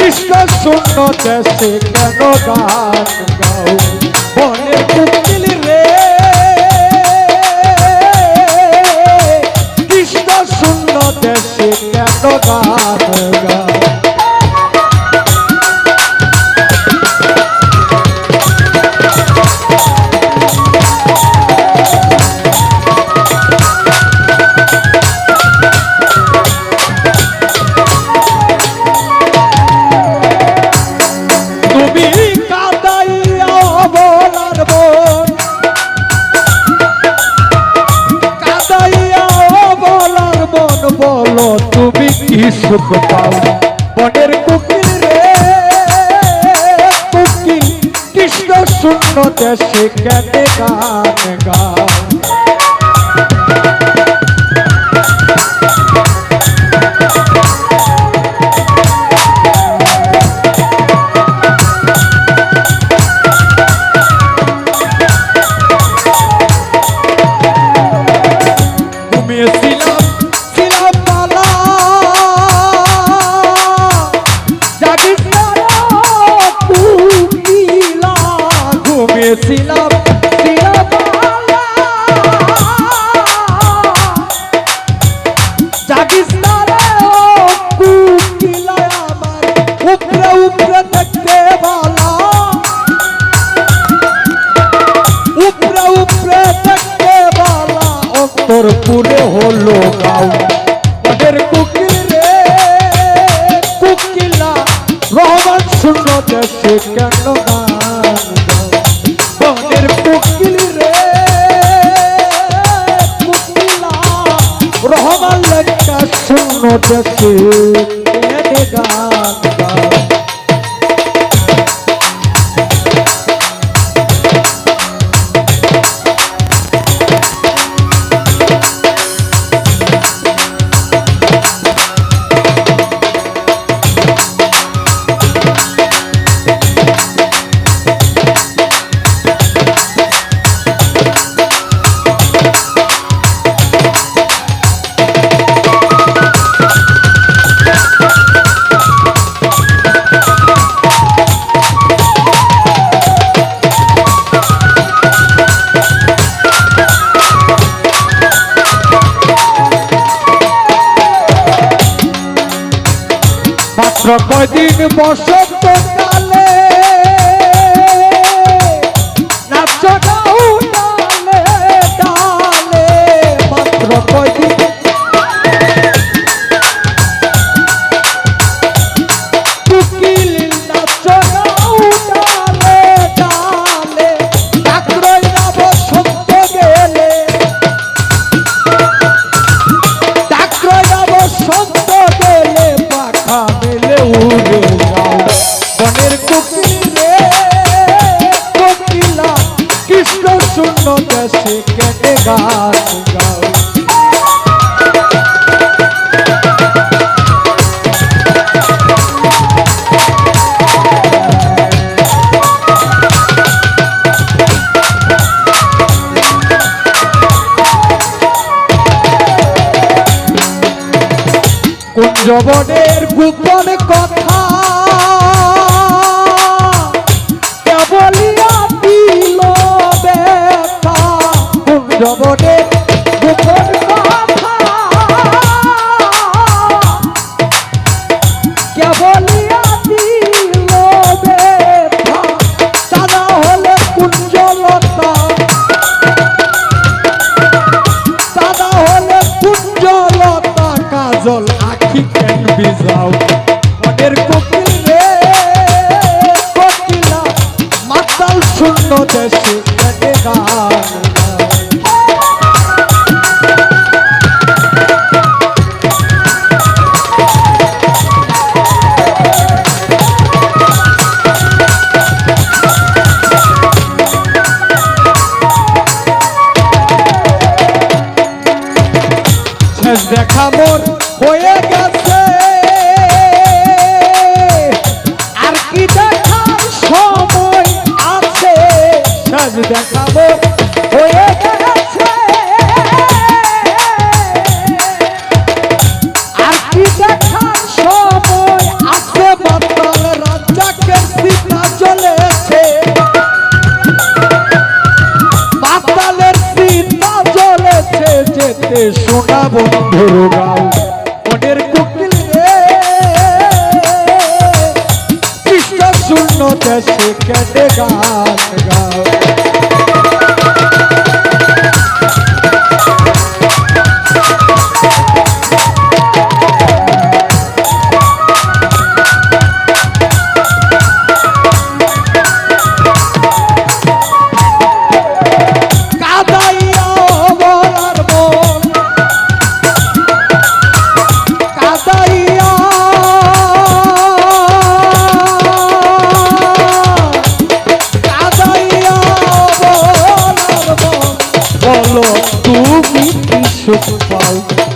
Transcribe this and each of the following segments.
কৃষ্ণ শূন্য দেশে কেন গান গাও বনের কুকিল রে কৃষ্ণ শূন্য দেশে কেন গান সুখ পাও বনের কুকিল রে কুকিল কৃষ্ণ শূন্য দেশে কেনে গান গাও অন্তর পুরে হলো গাও ওদের কুকিল রে, কুকিলা, রহমান শূন্য দেশে কেন ওদের কুকিল রে, কুকিলা, রহমান লেখা শূন্য দেশে কয়দিন বসন্ত কালে উড়ে যাও বনের কোকিল কোকিলা কৃষ্ণ শূন্য দেশে কেটে গান গাও কুঞ্জবনের গোপন কথা? কেবলিয়া দিল ব্যথা। গোপন কেটে গান দেখা মোর হয়ে গেছে। দেখাবো। হয়ে গেছে। আর কি দেখার সময় আছে বাতাল রাজাকের সীতা চলেছে বাতালের সীতা চলেছে যেতে শোনা বন্ধুর কৃষ্ণ শূন্য দেশে কেটে গান গাও।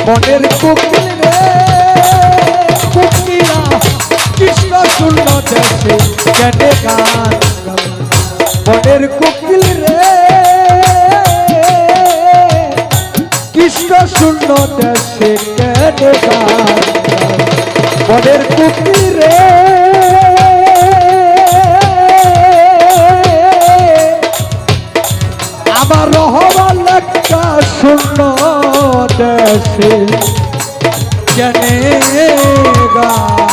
মনের রে। মনের কোকিল রে, কৃষ্ণ শূন্য দেশে কেটে। মনের কোকিল রে, আমার রহমান একটা শূন্য দেশে গা